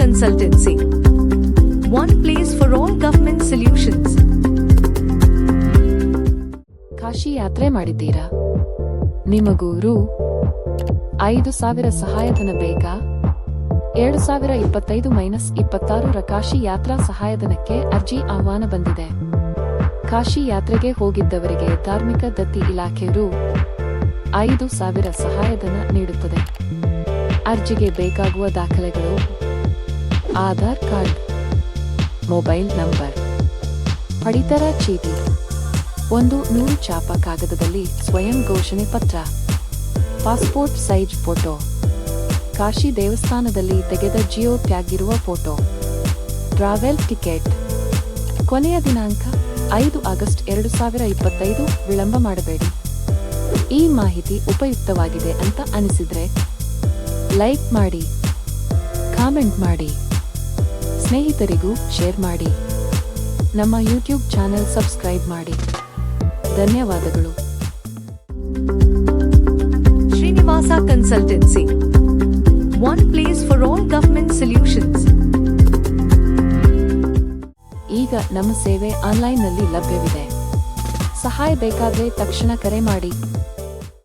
Consultancy. One place for all government solutions. Kashi ಯಾತ್ರೆ ಮಾಡಿದ್ದೀರಾ? ನಿಮಗೂ ರು. ಐದು ಸಾವಿರ ಸಹಾಯಧನ ಬೇಕಾ ಎರಡು ಸಾವಿರ ಇಪ್ಪತ್ತೈದು ಮೈನಸ್ ಇಪ್ಪತ್ತಾರರ ಕಾಶಿ ಯಾತ್ರಾ ಸಹಾಯಧನಕ್ಕೆ ಅರ್ಜಿ ಆಹ್ವಾನ ಬಂದಿದೆ. ಕಾಶಿ ಯಾತ್ರೆಗೆ ಹೋಗಿದ್ದವರಿಗೆ ಧಾರ್ಮಿಕ ದತ್ತಿ ಇಲಾಖೆ ರು. ಐದು ಸಾವಿರ ಸಹಾಯಧನ ನೀಡುತ್ತದೆ. ಅರ್ಜಿಗೆ ಬೇಕಾಗುವ ದಾಖಲೆಗಳು ಆಧಾರ್ ಕಾರ್ಡ್, ಮೊಬೈಲ್ ನಂಬರ್, ಪಡಿತರ ಚೀಟಿ, ಒಂದು ನೂರು ಚಾಪ ಕಾಗದದಲ್ಲಿ ಸ್ವಯಂ ಘೋಷಣೆ ಪತ್ರ, ಪಾಸ್ಪೋರ್ಟ್ ಸೈಜ್ ಫೋಟೋ, ಕಾಶಿ ದೇವಸ್ಥಾನದಲ್ಲಿ ತೆಗೆದ ಜಿಯೋ ಟ್ಯಾಗ್ ಇರುವ ಫೋಟೋ, ಟ್ರಾವೆಲ್ ಟಿಕೆಟ್. ಕೊನೆಯ ದಿನಾಂಕ ಐದು ಆಗಸ್ಟ್ ಎರಡು ಸಾವಿರ ಇಪ್ಪತ್ತೈದು, ವಿಳಂಬ ಮಾಡಬೇಡಿ. ಈ ಮಾಹಿತಿ ಉಪಯುಕ್ತವಾಗಿದೆ ಅಂತ ಅನಿಸಿದ್ರೆ ಲೈಕ್ ಮಾಡಿ, ಕಾಮೆಂಟ್ ಮಾಡಿ. ಸ್ನೇಹಿತರಿಗೂ ಶೇರ್ ಮಾಡಿ. ನಮ್ಮ ಯೂಟ್ಯೂಬ್ ಚಾನೆಲ್ ಸಬ್ಸ್ಕ್ರೈಬ್ ಮಾಡಿ. ಧನ್ಯವಾದಗಳು. Srinivasa consultancy. One place for all government solutions ಈಗ ನಮ್ಮ ಸೇವೆ ಆನ್ಲೈನ್ನಲ್ಲಿ ಲಭ್ಯವಿದೆ. ಸಹಾಯ ಬೇಕಾದ್ರೆ ತಕ್ಷಣ ಕರೆ ಮಾಡಿ.